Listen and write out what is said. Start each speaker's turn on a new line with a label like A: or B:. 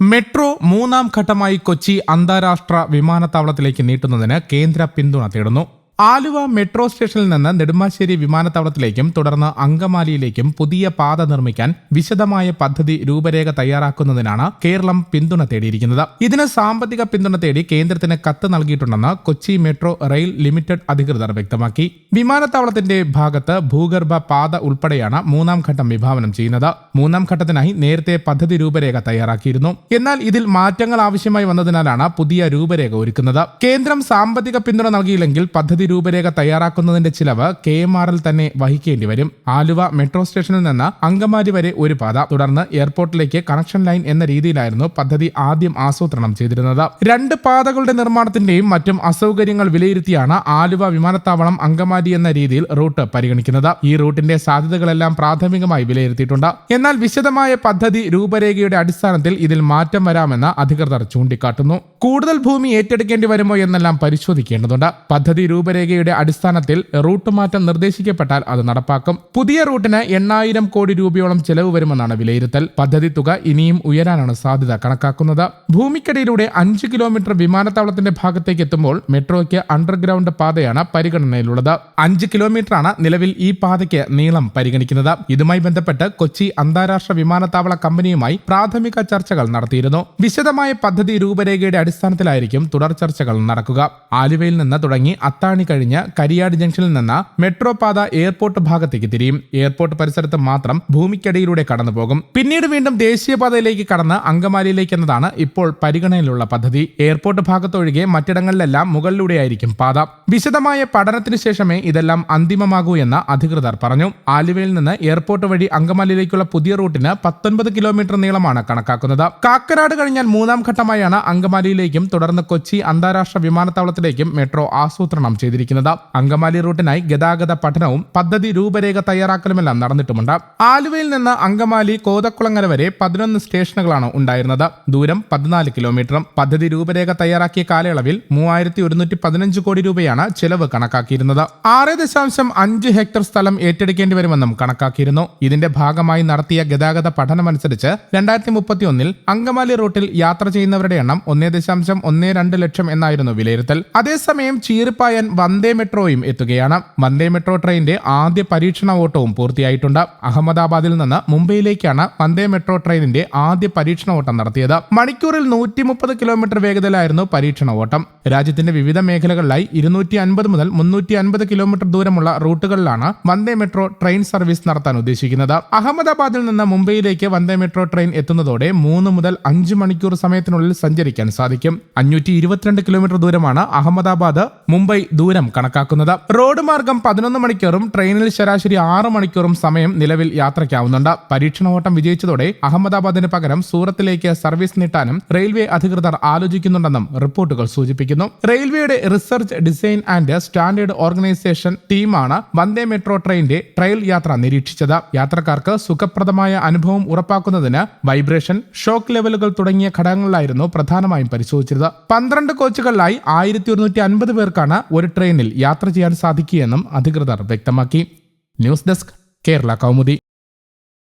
A: Metro മൂന്നാം ഘട്ടമായി കൊച്ചി അന്താരാഷ്ട്ര വിമാനത്താവളത്തിലേക്ക് നീട്ടുന്നതിന് കേന്ദ്ര പിന്തുണ തേടുന്നു. ആലുവ മെട്രോ സ്റ്റേഷനിൽ നിന്ന് നെടുമ്പാശ്ശേരി വിമാനത്താവളത്തിലേക്കും തുടർന്ന് അങ്കമാലിയിലേക്കും പുതിയ പാത നിർമ്മിക്കാൻ വിശദമായ പദ്ധതി രൂപരേഖ തയ്യാറാക്കുന്നതിനാണ് കേരളം പിന്തുണ തേടിയിരിക്കുന്നത്. ഇതിന് സാമ്പത്തിക പിന്തുണ തേടി കേന്ദ്രത്തിന് കത്ത് നൽകിയിട്ടുണ്ടെന്ന് കൊച്ചി മെട്രോ റെയിൽ ലിമിറ്റഡ് അധികൃതർ വ്യക്തമാക്കി. വിമാനത്താവളത്തിന്റെ ഭാഗത്ത് ഭൂഗർഭ പാത ഉൾപ്പെടെയാണ് മൂന്നാം ഘട്ടം വിഭാവനം ചെയ്യുന്നത്. മൂന്നാം ഘട്ടത്തിനായി നേരത്തെ പദ്ധതി രൂപരേഖ തയ്യാറാക്കിയിരുന്നു. എന്നാൽ ഇതിൽ മാറ്റങ്ങൾ ആവശ്യമായി വന്നതിനാലാണ് പുതിയ രൂപരേഖ ഒരുക്കുന്നത്. കേന്ദ്രം സാമ്പത്തിക പിന്തുണ നൽകിയില്ലെങ്കിൽ പദ്ധതി രൂപരേഖ തയ്യാറാക്കുന്നതിന്റെ ചിലവ് കെ എം ആറിൽ തന്നെ വഹിക്കേണ്ടി വരും. ആലുവ മെട്രോ സ്റ്റേഷനിൽ നിന്ന് അങ്കമാലി വരെ ഒരു പാത. തുടർന്ന് എയർപോർട്ടിലേക്ക് കണക്ഷൻ ലൈൻ എന്ന രീതിയിലായിരുന്നു പദ്ധതി ആദ്യം ആസൂത്രണം ചെയ്തിരുന്നത്. രണ്ട് പാതകളുടെ നിർമ്മാണത്തിന്റെയും മറ്റും അസൗകര്യങ്ങൾ വിലയിരുത്തിയാണ് ആലുവ വിമാനത്താവളം അങ്കമാലി എന്ന രീതിയിൽ റൂട്ട് പരിഗണിക്കുന്നത്. ഈ റൂട്ടിന്റെ സാധ്യതകളെല്ലാം പ്രാഥമികമായി വിലയിരുത്തിയിട്ടുണ്ട്. എന്നാൽ വിശദമായ പദ്ധതി രൂപരേഖയുടെ അടിസ്ഥാനത്തിൽ ഇതിൽ മാറ്റം വരാമെന്ന് അധികൃതർ ചൂണ്ടിക്കാട്ടുന്നു. കൂടുതൽ ഭൂമി ഏറ്റെടുക്കേണ്ടി വരുമോ എന്നെല്ലാം പരിശോധിക്കേണ്ടതുണ്ട്. പദ്ധതി രൂപരേഖയുടെ അടിസ്ഥാനത്തിൽ റൂട്ട് മാറ്റം നിർദ്ദേശിക്കപ്പെട്ടാൽ അത് നടപ്പാക്കും. പുതിയ റൂട്ടിന് എണ്ണായിരം കോടി രൂപയോളം ചെലവ് വരുമെന്നാണ് വിലയിരുത്തൽ. പദ്ധതി തുക ഇനിയും ഉയരാനാണ് സാധ്യത കണക്കാക്കുന്നത്. ഭൂമിക്കടിയിലൂടെ അഞ്ച് കിലോമീറ്റർ വിമാനത്താവളത്തിന്റെ ഭാഗത്തേക്ക് എത്തുമ്പോൾ മെട്രോയ്ക്ക് അണ്ടർഗ്രൗണ്ട് പാതയാണ് പരിഗണനയിലുള്ളത്. അഞ്ച് കിലോമീറ്ററാണ് നിലവിൽ ഈ പാതയ്ക്ക് നീളം പരിഗണിക്കുന്നത്. ഇതുമായി ബന്ധപ്പെട്ട് കൊച്ചി അന്താരാഷ്ട്ര വിമാനത്താവള കമ്പനിയുമായി പ്രാഥമിക ചർച്ചകൾ നടത്തിയിരുന്നു. വിശദമായ പദ്ധതി രൂപരേഖയുടെ അടിസ്ഥാനത്തിലായിരിക്കും തുടർ ചർച്ചകൾ നടക്കുക. ആലുവയിൽ നിന്ന് തുടങ്ങി അത്താണി കഴിഞ്ഞ് കരിയാട് ജംഗ്ഷനിൽ നിന്ന് മെട്രോ പാത എയർപോർട്ട് ഭാഗത്തേക്ക് തിരിയും. എയർപോർട്ട് പരിസരത്ത് മാത്രം ഭൂമിക്കടിയിലൂടെ കടന്നുപോകും. പിന്നീട് വീണ്ടും ദേശീയപാതയിലേക്ക് കടന്ന് അങ്കമാലിയിലേക്ക് എന്നതാണ് ഇപ്പോൾ പരിഗണനയിലുള്ള പദ്ധതി. എയർപോർട്ട് ഭാഗത്തൊഴികെ മറ്റിടങ്ങളിലെല്ലാം മുകളിലൂടെയായിരിക്കും പാത. വിശദമായ പഠനത്തിന് ശേഷമേ ഇതെല്ലാം അന്തിമമാകൂ എന്ന് അധികൃതർ പറഞ്ഞു. ആലുവയിൽ നിന്ന് എയർപോർട്ട് വഴി അങ്കമാലിയിലേക്കുള്ള പുതിയ റൂട്ടിന് പത്തൊൻപത് കിലോമീറ്റർ നീളമാണ് കണക്കാക്കുന്നത്. കാക്കനാട് കഴിഞ്ഞാൽ മൂന്നാം ഘട്ടമായാണ് അങ്കമാലിയിലേക്കും തുടർന്ന് കൊച്ചി അന്താരാഷ്ട്ര വിമാനത്താവളത്തിലേക്കും മെട്രോ ആസൂത്രണം ചെയ്തിരിക്കുന്നത്. അങ്കമാലി റൂട്ടിനായി ഗതാഗത പഠനവും പദ്ധതി രൂപരേഖ തയ്യാറാക്കലുമെല്ലാം നടന്നിട്ടുമുണ്ട്. ആലുവയിൽ നിന്ന് അങ്കമാലി കോതക്കുളങ്ങര വരെ പതിനൊന്ന് സ്റ്റേഷനുകളാണ് ഉണ്ടായിരുന്നത്. ദൂരം പതിനാല് കിലോമീറ്ററും പദ്ധതി രൂപരേഖ തയ്യാറാക്കിയ കാലയളവിൽ മൂവായിരത്തി ഒരുന്നൂറ്റി പതിനഞ്ച് കോടി രൂപയാണ് ചെലവ് കണക്കാക്കിയിരുന്നത്. ആറ് ദശാംശം അഞ്ച് ഹെക്ടർ സ്ഥലം ഏറ്റെടുക്കേണ്ടി വരുമെന്നും കണക്കാക്കിയിരുന്നു. ഇതിന്റെ ഭാഗമായി നടത്തിയ ഗതാഗത പഠനമനുസരിച്ച് രണ്ടായിരത്തി മുപ്പത്തി ഒന്നിൽ അങ്കമാലി റൂട്ടിൽ യാത്ര ചെയ്യുന്നവരുടെ എണ്ണം ഒന്നേ ദശാംശം ഒന്നേ രണ്ട് ലക്ഷം എന്നായിരുന്നു വിലയിരുത്തൽ. അതേസമയം ചീറിപ്പായൻ വന്ദേ മെട്രോയും എത്തുകയാണ്. വന്ദേ മെട്രോ ട്രെയിനിന്റെ ആദ്യ പരീക്ഷണ ഓട്ടവും പൂർത്തിയായിട്ടുണ്ട്. അഹമ്മദാബാദിൽ നിന്ന് മുംബൈയിലേക്കാണ് വന്ദേ മെട്രോ ട്രെയിനിന്റെ ആദ്യ പരീക്ഷണ ഓട്ടം നടത്തിയത്. മണിക്കൂറിൽ നൂറ്റി മുപ്പത് കിലോമീറ്റർ വേഗതയിലായിരുന്നു പരീക്ഷണ ഓട്ടം. രാജ്യത്തിന്റെ വിവിധ മേഖലകളിലായി ഇരുന്നൂറ്റി അൻപത് മുതൽ മുന്നൂറ്റി അൻപത് കിലോമീറ്റർ ദൂരമുള്ള റൂട്ടുകളിലാണ് വന്ദേ മെട്രോ ട്രെയിൻ സർവീസ് നടത്താൻ ഉദ്ദേശിക്കുന്നത്. അഹമ്മദാബാദിൽ നിന്ന് മുംബൈയിലേക്ക് വന്ദേ മെട്രോ ട്രെയിൻ എത്തുന്നതോടെ മൂന്ന് മുതൽ അഞ്ച് മണിക്കൂർ സമയത്തിനുള്ളിൽ സഞ്ചരിക്കാൻ സാധിക്കും. അഞ്ഞൂറ്റി ഇരുപത്തിരണ്ട് കിലോമീറ്റർ ദൂരമാണ് അഹമ്മദാബാദ് മുംബൈ ദൂരം കണക്കാക്കുന്നത്. റോഡ് മാർഗം പതിനൊന്ന് മണിക്കൂറും ട്രെയിനിൽ ശരാശരി ആറ് മണിക്കൂറും സമയം നിലവിൽ യാത്രയ്ക്കാവുന്നുണ്ട്. പരീക്ഷണ ഓട്ടം വിജയിച്ചതോടെ അഹമ്മദാബാദിന് പകരം സൂറത്തിലേക്ക് സർവീസ് നീട്ടാനും റെയിൽവേ അധികൃതർ ആലോചിക്കുന്നുണ്ടെന്നും റിപ്പോർട്ടുകൾ സൂചിപ്പിക്കുന്നു. റെയിൽവേയുടെ research design and standard organisation ടീമാണ് വന്ദേ മെട്രോ ട്രെയിനിന്റെ ട്രയൽ യാത്ര നിരീക്ഷിച്ചത്. യാത്രക്കാർക്ക് സുഖപ്രദമായ അനുഭവം ഉറപ്പാക്കുന്നതിന് വൈബ്രേഷൻ ഷോക്ക് ലെവലുകൾ തുടങ്ങിയ ഘടകങ്ങളിലായിരുന്നു പ്രധാനമായും പരിശോധിച്ചത് പന്ത്രണ്ട് കോച്ചുകളിലായി ആയിരത്തി ഒരുന്നൂറ്റി അൻപത് പേർക്കാണ് ഒരു ട്രെയിനിൽ യാത്ര ചെയ്യാൻ സാധിക്കുകയെന്നും അധികൃതർ വ്യക്തമാക്കി. News desk Kerala Kaumudi.